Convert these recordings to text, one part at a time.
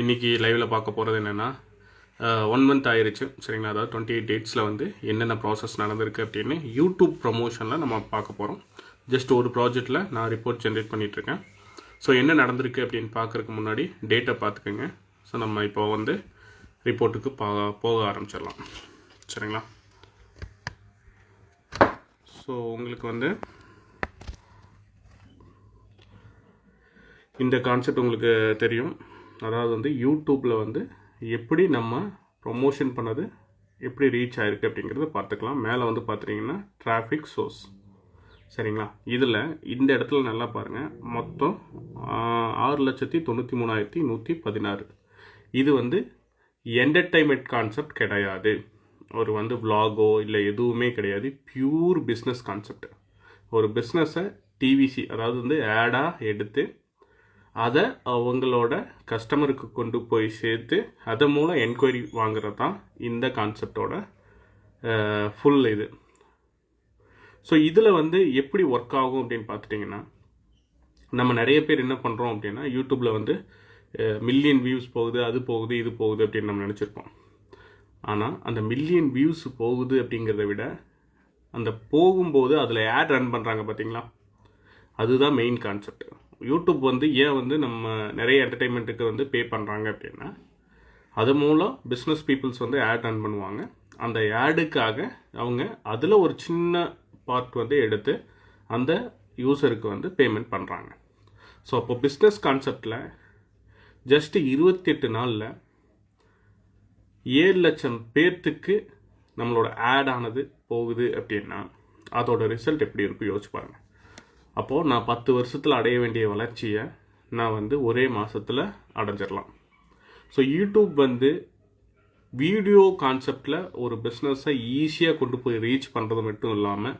இன்றைக்கி லைவில் பார்க்க போகிறது என்னென்னா ஒன் மந்த் ஆயிடுச்சு சரிங்களா? அதாவது டுவெண்ட்டி எயிட் டேட்ஸில் வந்து என்னென்ன ப்ராசஸ் நடந்திருக்கு அப்படின்னு யூடியூப் ப்ரொமோஷனில் நம்ம பார்க்க போகிறோம் ஜஸ்ட் ஒரு ப்ராஜெக்டில் நான் ரிப்போர்ட் ஜென்ரேட் பண்ணிகிட்ருக்கேன் ஸோ என்ன நடந்திருக்கு அப்படின்னு பார்க்குறதுக்கு முன்னாடி டேட்டை பார்த்துக்கோங்க. ஸோ நம்ம இப்போ வந்து ரிப்போர்ட்டுக்கு பா போக ஆரம்பிச்சிடலாம். சரிங்களா? ஸோ உங்களுக்கு வந்து இந்த கான்செப்ட் உங்களுக்கு தெரியும். அதாவது வந்து யூடியூப்பில் வந்து எப்படி நம்ம ப்ரொமோஷன் பண்ணது எப்படி ரீச் ஆயிருக்கு அப்படிங்கிறத பார்த்துக்கலாம். மேலே வந்து பார்த்துட்டிங்கன்னா டிராஃபிக் சோர்ஸ் சரிங்களா? இதில் இந்த இடத்துல நல்லா பாருங்கள் மொத்தம் ஆறு லட்சத்தி தொண்ணூற்றி மூணாயிரத்தி நூற்றி பதினாறு. இது வந்து என்டர்டைன்மெண்ட் கான்செப்ட் கிடையாது. ஒரு வந்து விலாகோ இல்லை எதுவுமே கிடையாது. பியூர் பிஸ்னஸ் கான்செப்ட் ஒரு பிஸ்னஸை டிவிசி அதாவது வந்து ஆடாக எடுத்து அதை அவங்களோட கஸ்டமருக்கு கொண்டு போய் சேர்த்து அதன் மூலம் என்கொயரி வாங்குறது தான் இந்த கான்செப்டோட ஃபுல் இது. ஸோ இதில் வந்து எப்படி ஒர்க் ஆகும் அப்படின்னு பார்த்துட்டிங்கன்னா நம்ம நிறைய பேர் என்ன பண்ணுறோம் அப்படின்னா யூடியூப்பில் வந்து மில்லியன் வியூஸ் போகுது அது போகுது இது போகுது அப்படின்னு நம்ம நினச்சிருப்போம். ஆனால் அந்த மில்லியன் வியூஸ் போகுது அப்படிங்கிறத விட அந்த போகும்போது அதில் ஆட் ரன் பண்ணுறாங்க பார்த்தீங்களா அதுதான் மெயின் கான்செப்ட் யூடியூப் வந்து ஏன் வந்து நம்ம நிறைய என்டர்டெயின்மெண்ட்டுக்கு வந்து பே பண்ணுறாங்க அப்படின்னா அது மூலம் பிஸ்னஸ் பீப்புள்ஸ் வந்து ஆட் ரன் பண்ணுவாங்க. அந்த ஆடுக்காக அவங்க அதில் ஒரு சின்ன பார்ட் வந்து எடுத்து அந்த யூசருக்கு வந்து பேமெண்ட் பண்ணுறாங்க ஸோ அப்போ பிஸ்னஸ் கான்செப்டில் ஜஸ்ட் இருபத்தெட்டு நாளில் ஏழு லட்சம் பேர்த்துக்கு நம்மளோட ஆட் ஆனது போகுது அப்படின்னா அதோட ரிசல்ட் எப்படி இருக்கும் யோசிச்சு பாருங்கள் அப்போது நான் பத்து வருஷத்தில் அடைய வேண்டிய வளர்ச்சியை நான் வந்து ஒரே மாதத்தில் அடைஞ்சிடலாம் ஸோ யூடியூப் வந்து வீடியோ கான்செப்டில் ஒரு பிஸ்னஸை ஈஸியாக கொண்டு போய் ரீச் பண்ணுறது மட்டும் இல்லாமல்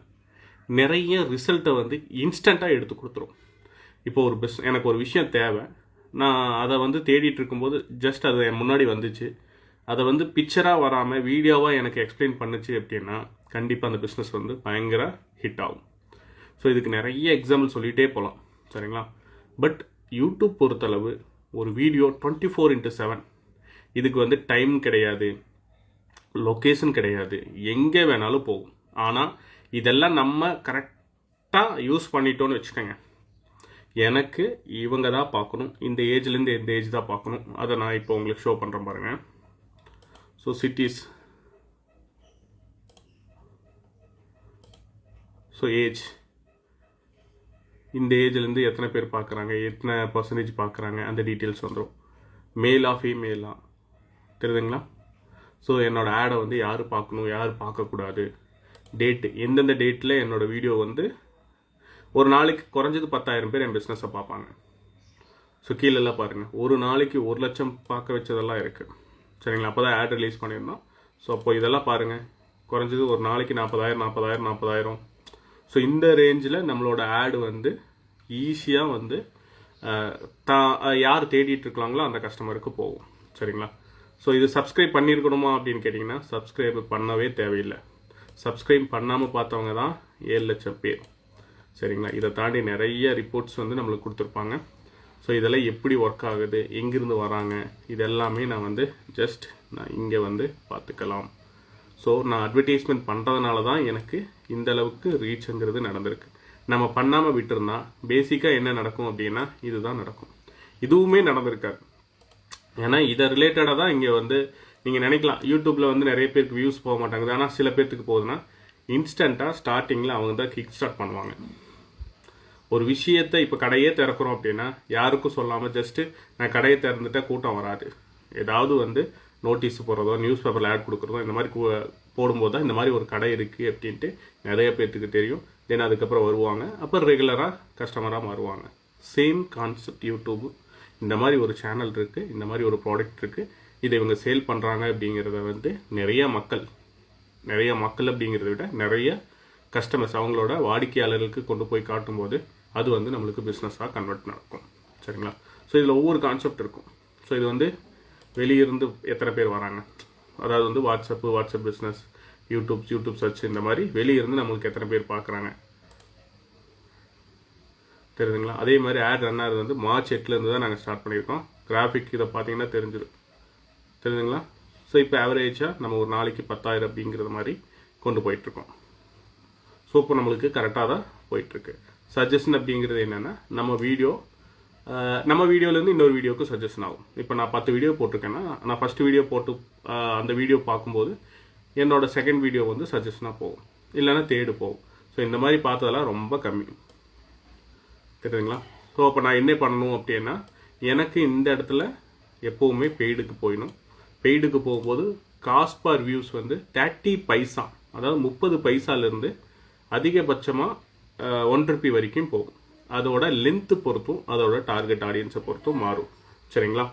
நிறைய ரிசல்ட்டை வந்து இன்ஸ்டண்ட்டாக எடுத்து கொடுத்துரும். இப்போ ஒரு பிஸ் எனக்கு ஒரு விஷயம் தேவை. நான் அதை வந்து தேடிட்டு இருக்கும்போது ஜஸ்ட் அது என் முன்னாடி வந்துச்சு. அதை வந்து பிக்சராக வராமல் வீடியோவாக எனக்கு எக்ஸ்பிளைன் பண்ணுச்சு அப்படின்னா கண்டிப்பாக அந்த பிஸ்னஸ் வந்து பயங்கர ஹிட் ஆகும். ஸோ இதுக்கு நிறைய எக்ஸாம்பிள் சொல்லிகிட்டே போகலாம் சரிங்களா? பட் யூடியூப் பொறுத்தளவு ஒரு video twenty four into seven இதுக்கு வந்து டைம் கிடையாது. லொக்கேஷன் கிடையாது. எங்கே வேணாலும் போகும். ஆனால் இதெல்லாம் நம்ம கரெக்டாக யூஸ் பண்ணிட்டோன்னு வச்சுக்கோங்க. எனக்கு இவங்க தான் பார்க்கணும். இந்த ஏஜ்லேருந்து இந்த ஏஜ் தான் பார்க்கணும். அதை நான் இப்போ உங்களுக்கு ஷோ பண்ணுறேன் பாருங்கள் ஸோ சிட்டிஸ் ஸோ ஏஜ் இந்த ஏஜ்லேருந்து எத்தனை பேர் பார்க்குறாங்க எத்தனை பர்சன்டேஜ் பார்க்குறாங்க அந்த டீட்டெயில்ஸ் வந்துடும் மேலா ஃபீமேலா தெரியுதுங்களா? ஸோ என்னோடய ஆடை வந்து யார் பார்க்கணும் யார் பார்க்கக்கூடாது டேட்டு எந்தெந்த டேட்டில் என்னோடய வீடியோ வந்து ஒரு நாளைக்கு குறைஞ்சது பத்தாயிரம் பேர் என் பிஸ்னஸை பார்ப்பாங்க. ஸோ கீழெல்லாம் பாருங்கள் ஒரு நாளைக்கு ஒரு லட்சம் பார்க்க வச்சதெல்லாம் இருக்குது சரிங்களா? அப்போ தான் ஆட் ரிலீஸ் பண்ணியிருந்தோம். ஸோ அப்போ இதெல்லாம் பாருங்கள் குறைஞ்சது ஒரு நாளைக்கு நாற்பதாயிரம் நாற்பதாயிரம் நாற்பதாயிரம். ஸோ இந்த ரேஞ்சில் நம்மளோட ஆடு வந்து ஈஸியாக வந்து தான் யார் தேடிட்டு இருக்காங்களோ அந்த கஸ்டமருக்கு போகும். சரிங்களா? ஸோ இது சப்ஸ்கிரைப் பண்ணியிருக்கணுமா அப்படின்னு கேட்டிங்கன்னா சப்ஸ்கிரைப் பண்ணவே தேவையில்லை. சப்ஸ்கிரைப் பண்ணாமல் பார்த்தவங்க தான் ஏழு லட்சம் பேர். சரிங்களா? இதை தாண்டி நிறைய ரிப்போர்ட்ஸ் வந்து நம்மளுக்கு கொடுத்துருப்பாங்க. ஸோ இதெல்லாம் எப்படி ஒர்க் ஆகுது? எங்கேருந்து வராங்க? இதெல்லாமே நான் வந்து ஜஸ்ட் நான் இங்கே வந்து பார்த்துக்கலாம். ஸோ நான் அட்வர்டைஸ்மெண்ட் பண்ணுறதுனால தான் எனக்கு இந்த அளவுக்கு ரீச்ங்கிறது நடந்திருக்கு. நம்ம பண்ணாமல் விட்டுருந்தா பேசிக்காக என்ன நடக்கும் அப்படின்னா இதுதான் நடக்கும். இதுவுமே நடந்திருக்காது. ஏன்னா இதை ரிலேட்டடாக தான் இங்கே வந்து நீங்கள் நினைக்கலாம் யூடியூப்பில் வந்து நிறைய பேருக்கு வியூஸ் போக மாட்டாங்குது ஆனால் சில பேர்த்துக்கு போகுதுன்னா இன்ஸ்டண்ட்டாக ஸ்டார்டிங்கில் அவங்க தான் கிக் ஸ்டார்ட் பண்ணுவாங்க. ஒரு விஷயத்தை இப்போ கடையே திறக்கிறோம் அப்படின்னா யாருக்கும் சொல்லாமல் ஜஸ்ட்டு நான் கடையை திறந்துட்டால் கூட்டம் வராது. ஏதாவது வந்து நோட்டீஸ் போடுறதோ நியூஸ் பேப்பரில் ஆட் கொடுக்குறதோ இந்த மாதிரி போடும்போது தான் இந்த மாதிரி ஒரு கடை இருக்குது அப்படின்ட்டு நிறைய பேர்த்துக்கு தெரியும். தென் அதுக்கப்புறம் வருவாங்க. அப்புறம் ரெகுலராக கஸ்டமராக மாறுவாங்க. சேம் கான்செப்ட் யூடியூப் இந்த மாதிரி ஒரு சேனல் இருக்குது இந்த மாதிரி ஒரு ப்ராடக்ட் இருக்குது இதை இவங்க சேல் பண்ணுறாங்க அப்படிங்கிறத வந்து நிறைய மக்கள் நிறைய மக்கள் அப்படிங்கிறத விட நிறைய கஸ்டமர்ஸ் அவங்களோட வாடிக்கையாளர்களுக்கு கொண்டு போய் காட்டும்போது அது வந்து நம்மளுக்கு பிஸ்னஸாக கன்வெர்ட் நடக்கும். சரிங்களா? ஸோ இதில் ஒவ்வொரு கான்செப்ட் இருக்கும். ஸோ இது வந்து வெளியிருந்து எத்தனை பேர் வராங்க? அதாவது வந்து WhatsApp WhatsApp business YouTube YouTube search இந்த மாதிரி வெளியிருந்து நம்மளுக்கு எத்தனை பேர் பார்க்குறாங்க தெரியுதுங்களா? அதே மாதிரி ஆட் ரன் ஆகிறது வந்து மார்ச் எட்டுலேருந்து தான் நாங்கள் ஸ்டார்ட் பண்ணியிருக்கோம். கிராஃபிக் இதை பார்த்தீங்கன்னா தெரிஞ்சிடும் தெரியுதுங்களா? ஸோ இப்போ ஆவரேஜாக நம்ம ஒரு நாளைக்கு பத்தாயிரம் அப்படிங்கிறது மாதிரி கொண்டு போயிட்டுருக்கோம். ஸோ இப்போ நம்மளுக்கு கரெக்டாக தான் போயிட்டுருக்கு. சஜஷன் அப்படிங்கிறது என்னென்னா நம்ம வீடியோ நம்ம வீடியோலேருந்து இன்னொரு வீடியோக்கு சஜஷன் ஆகும். இப்போ நான் பத்து வீடியோ போட்டிருக்கேன்னா நான் ஃபஸ்ட் வீடியோ போட்டு அந்த வீடியோ பார்க்கும்போது என்னோட செகண்ட் வீடியோ வந்து சஜஷனாக போகும். இல்லைன்னா தேடு போகும். ஸோ இந்த மாதிரி பார்த்ததெல்லாம் ரொம்ப கம்மி. தெரியுதுங்களா? ஸோ அப்போ நான் என்ன பண்ணணும் அப்படின்னா எனக்கு இந்த இடத்துல எப்போவுமே பெய்டுக்கு போயிடணும். பெய்டுக்கு போகும்போது காஸ்ட் பார் வியூஸ் வந்து தேர்ட்டி பைசா அதாவது முப்பது பைசாலேருந்து அதிகபட்சமாக ஒன் ருபி வரைக்கும் போகும். அதோட லென்த்து பொறுத்தும் அதோட டார்கெட் ஆடியன்ஸை பொறுத்தும் மாறும். சரிங்களா?